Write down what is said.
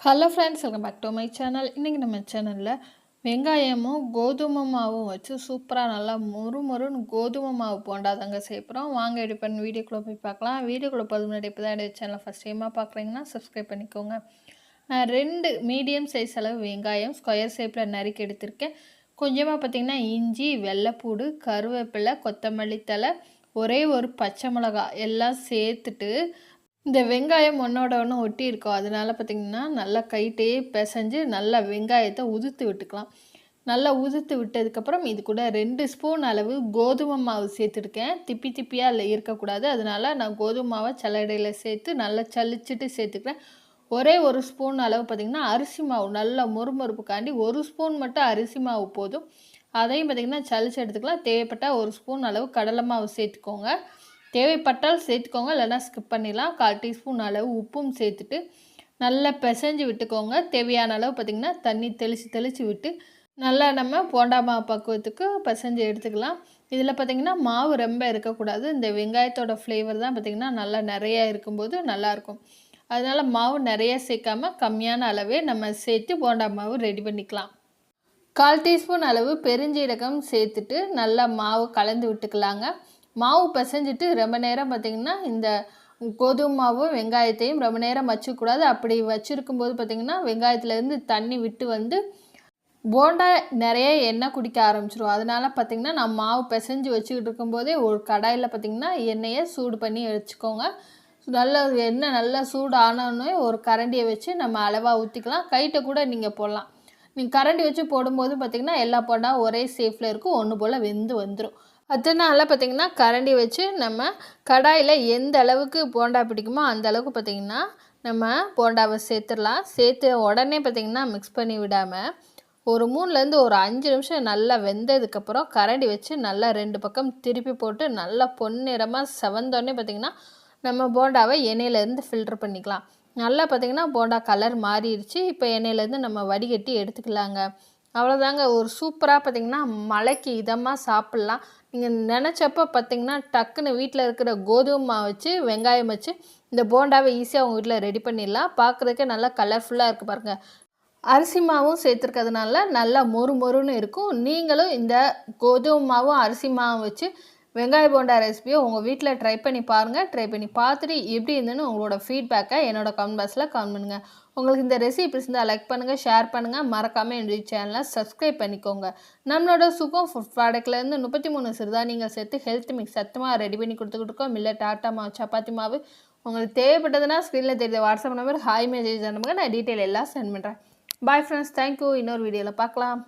Hello friends welcome back to my channel இன்றைக்கி நம்ம சேனலில் வெங்காயமும் கோதுமை மாவும் வச்சு சூப்பராக நல்லா மொறு மொறுன்னு கோதுமை மாவு போண்டா தாங்க வாங்க எடுப்பேன் பண்ணி வீடியோக்குள்ளே போய் பார்க்கலாம். வீடியோக்குள்ளே போது முன்னாடி இப்போ தான் எடுத்து சேனலை ஃபஸ்ட் டைமாக பார்க்குறீங்கன்னா சப்ஸ்கிரைப் பண்ணிக்கோங்க. நான் ரெண்டு மீடியம் சைஸ் அளவு வெங்காயம் ஸ்கொயர் ஷேப்பில் நறுக்கி எடுத்திருக்கேன். கொஞ்சமாக பார்த்திங்கன்னா இஞ்சி வெள்ளைப்பூடு கருவேப்பிலை கொத்தமல்லி தழை ஒரே ஒரு பச்சை மிளகா எல்லாம் சேர்த்துட்டு இந்த வெங்காயம் ஒன்றோட ஒன்று ஒட்டி இருக்கும். அதனால பார்த்திங்கன்னா நல்லா கைட்டே பிசைஞ்சு நல்லா வெங்காயத்தை உதுத்து விட்டுக்கலாம். நல்லா உதுத்து விட்டதுக்கப்புறம் இது கூட ரெண்டு ஸ்பூன் அளவு கோதுமை மாவு சேர்த்துருக்கேன். திப்பி திப்பியாக இல்லை இருக்கக்கூடாது. அதனால நான் கோதுமை மாவை சல்லடையில் சேர்த்து நல்லா சலிச்சுட்டு சேர்த்துக்கிறேன். ஒரே ஒரு ஸ்பூன் அளவு பார்த்திங்கன்னா அரிசி மாவு நல்லா மொறுமொறுப்புக்காண்டி ஒரு ஸ்பூன் மட்டும் அரிசி மாவு போதும். அதையும் பார்த்திங்கன்னா சளிச்சு எடுத்துக்கலாம். தேவைப்பட்டால் ஒரு ஸ்பூன் அளவு கடலை மாவு சேர்த்துக்கோங்க. தேவைப்பட்டால் சேர்த்துக்கோங்க. இல்லைன்னா ஸ்கிப் பண்ணிடலாம். கால் டீஸ்பூன் அளவு உப்பும் சேர்த்துட்டு நல்லா பிசைஞ்சு விட்டுக்கோங்க. தேவையான அளவு பார்த்திங்கன்னா தண்ணி தெளித்து தெளித்து விட்டு நல்லா நம்ம போண்டா மாவு பக்குவத்துக்கு பிசைஞ்சு எடுத்துக்கலாம். இதில் பார்த்திங்கன்னா மாவு ரொம்ப இருக்கக்கூடாது. இந்த வெங்காயத்தோட ஃப்ளேவர் தான் பார்த்திங்கன்னா நல்லா நிறையா இருக்கும்போது நல்லாயிருக்கும். அதனால் மாவு நிறைய சேர்க்காம கம்மியான அளவே நம்ம சேர்த்து போண்டா மாவு ரெடி பண்ணிக்கலாம். கால் டீஸ்பூன் அளவு பெருஞ்சீரகம் சேர்த்துட்டு நல்லா மாவு கலந்து விட்டுக்கலாங்க. மாவு பிசைஞ்சிட்டு ரொம்ப நேரம் பார்த்திங்கன்னா இந்த கோதுமை மாவும் வெங்காயத்தையும் ரொம்ப நேரம் வச்சுக்கூடாது அப்படி வச்சுருக்கும் போது பார்த்திங்கன்னா வெங்காயத்துலேருந்து தண்ணி விட்டு வந்து போண்டா நிறைய எண்ணெய் குடிக்க ஆரம்பிச்சிரும். அதனால் பார்த்திங்கன்னா நான் மாவு பிசைஞ்சு வச்சுக்கிட்டு இருக்கும்போதே ஒரு கடாயில் பார்த்திங்கன்னா எண்ணெயை சூடு பண்ணி வச்சுக்கோங்க. நல்ல எண்ணெய் நல்லா சூடு ஆனோடனே ஒரு கரண்டியை வச்சு நம்ம அளவாக ஊற்றிக்கலாம் கைட்டை கூட நீங்கள் போடலாம். நீங்கள் கரண்டி வச்சு போடும்போது பார்த்திங்கன்னா எல்லா போண்டா ஒரே சேஃபில் இருக்கும். ஒன்று போல் வெந்து வந்துடும் அதனால் பார்த்திங்கன்னா கரண்டி வச்சு நம்ம கடாயில் எந்த அளவுக்கு போண்டா பிடிக்குமோ அந்த அளவுக்கு பார்த்திங்கன்னா நம்ம போண்டாவை சேர்த்துடலாம். சேர்த்து உடனே பார்த்திங்கன்னா மிக்ஸ் பண்ணி விடாமல் ஒரு மூணுலேருந்து ஒரு அஞ்சு நிமிஷம் நல்லா வெந்ததுக்கப்புறம் கரண்டி வச்சு நல்லா ரெண்டு பக்கம் திருப்பி போட்டு நல்லா பொன்னிறமாக செவந்தோடனே பார்த்திங்கன்னா நம்ம போண்டாவை எண்ணெயிலேருந்து ஃபில்ட்ரு பண்ணிக்கலாம். நல்லா பார்த்திங்கன்னா போண்டா கலர் மாறிடுச்சு. இப்போ எண்ணெயிலேருந்து நம்ம வடிகட்டி எடுத்துக்கலாங்க. அவ்வளோதாங்க ஒரு சூப்பராக பார்த்திங்கன்னா மழைக்கு இதமாக சாப்பிட்லாம். நீங்கள் நினச்சப்போ பார்த்திங்கன்னா டக்குன்னு வீட்டில் இருக்கிற கோதுமை மாவு வச்சு வெங்காயம் வச்சு இந்த போண்டாவை ஈஸியாக உங்கள் வீட்டில் ரெடி பண்ணிடலாம். பார்க்குறதுக்கே நல்லா கலர்ஃபுல்லாக இருக்குது பாருங்கள் அரிசி மாவும் சேர்த்துருக்கிறதுனால நல்லா மொறு மொறுன்னு இருக்கும். நீங்களும் இந்த கோதுமை மாவும் அரிசி மாவும் வச்சு வெங்காய போண்டா ரெசிபியை உங்கள் வீட்டில் ட்ரை பண்ணி பாருங்கள் ட்ரை பண்ணி பார்த்துட்டு எப்படி இருந்துன்னு உங்களோட ஃபீட்பேக்கை என்னோட கமெண்ட் பாக்ஸில் கமெண்ட் பண்ணுங்கள் உங்களுக்கு இந்த ரெசிபி பிடிச்சிருந்தால் லைக் பண்ணுங்கள் ஷேர் பண்ணுங்கள் மறக்காமல் என்னுடைய சேனலை சப்ஸ்கிரைப் பண்ணிக்கோங்க. நம்மளோட சுகம் ஃபுட் ப்ராடக்ட்லேருந்து முப்பத்தி மூணு சிறுதானியங்கள் சேர்த்து ஹெல்த் மிக்ஸ் சத்தமாக ரெடி பண்ணி கொடுத்துக்கிட்டு இருக்கோம். மில்லட் டாட்டா மாவு சப்பாத்தி மாவு. உங்களுக்கு தேவைப்பட்டதுன்னா ஸ்க்ரீனில் தெரியுது வாட்ஸ்அப் நம்பர் ஹாய் மெசேஜ் அனுப்புங்க நான் டீட்டெயில் எல்லாம் சென்ட் பண்ணுறேன் பாய் ஃப்ரெண்ட்ஸ் தேங்க்யூ இன்னொரு வீடியோவில் பார்க்கலாம்.